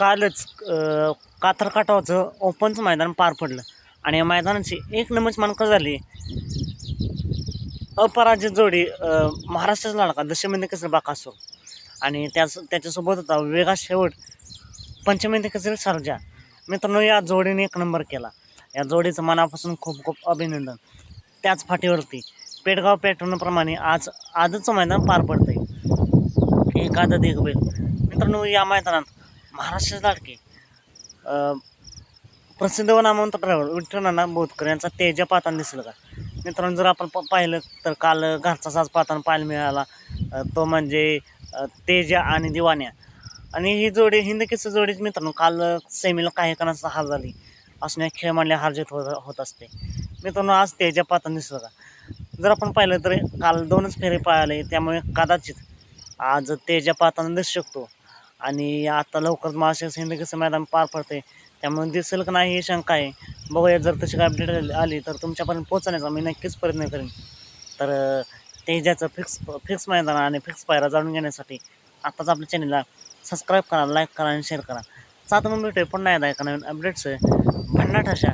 कालच अ, ओपनचं मैदान पार पडलं. आणि या मैदानाची एक नंबरची मानकं झाली. अपराजित जोडी महाराष्ट्राचा लाडका दशमिंद कसर बाकासूर आणि त्याच त्याच्यासोबत होता वेगा शेवट पंचमिंद कसर सरजा. मित्रांनो या जोडीने एक नंबर केला. या जोडीचं मनापासून खूप खूप अभिनंदन. त्याच फाटीवरती पेडगाव पॅटर्नप्रमाणे आज आजचं मैदान पार पडतंय. एक आदत एक बैल मित्रांनो या मैदानात महाराष्ट्राचे लाडके प्रसिद्ध व नामवंत ड्रायव्हर विठ्ठलांना बोधकर यांचा तेजा पाहताना दिसलं का? मित्रांनो जर आपण प- पाहिलं तर काल घरचा साज पाहताना पाहायला मिळाला. तो म्हणजे तेजा आणि दिवाण्या. आणि ही जोडी हिंद किस्सा जोडीच मित्रांनो काल सेमीला काही कानाचा हार झाली. असणे खेळ मांडल्या हारजित होत होत असते. मित्रांनो आज तेजा पाहताना दिसलं का? जर आपण पाहिलं तर काल दोनच फेरे पाहिले त्यामुळे कदाचित आज तेजा पाहताना दिसू शकतो. आणि आता लवकरच महाराष्ट्र हिंद मैदान पार पडते त्यामुळे दिसेल का नाही ही शंका आहे. बघूया जर तशी काय अपडेट आली तर तुमच्यापर्यंत पोहोचण्याचा मी नक्कीच प्रयत्न करेन. तर ते तेजाचं फिक्स फिक्स मैदान आणि फिक्स पायरा जाणून घेण्यासाठी आत्ताच आपल्या चॅनलला सबस्क्राईब करा लाईक करा आणि शेअर करा. सात मग भेटूया पुन्हा एकदा एका नवीन अपडेट्स भन्नाट अशा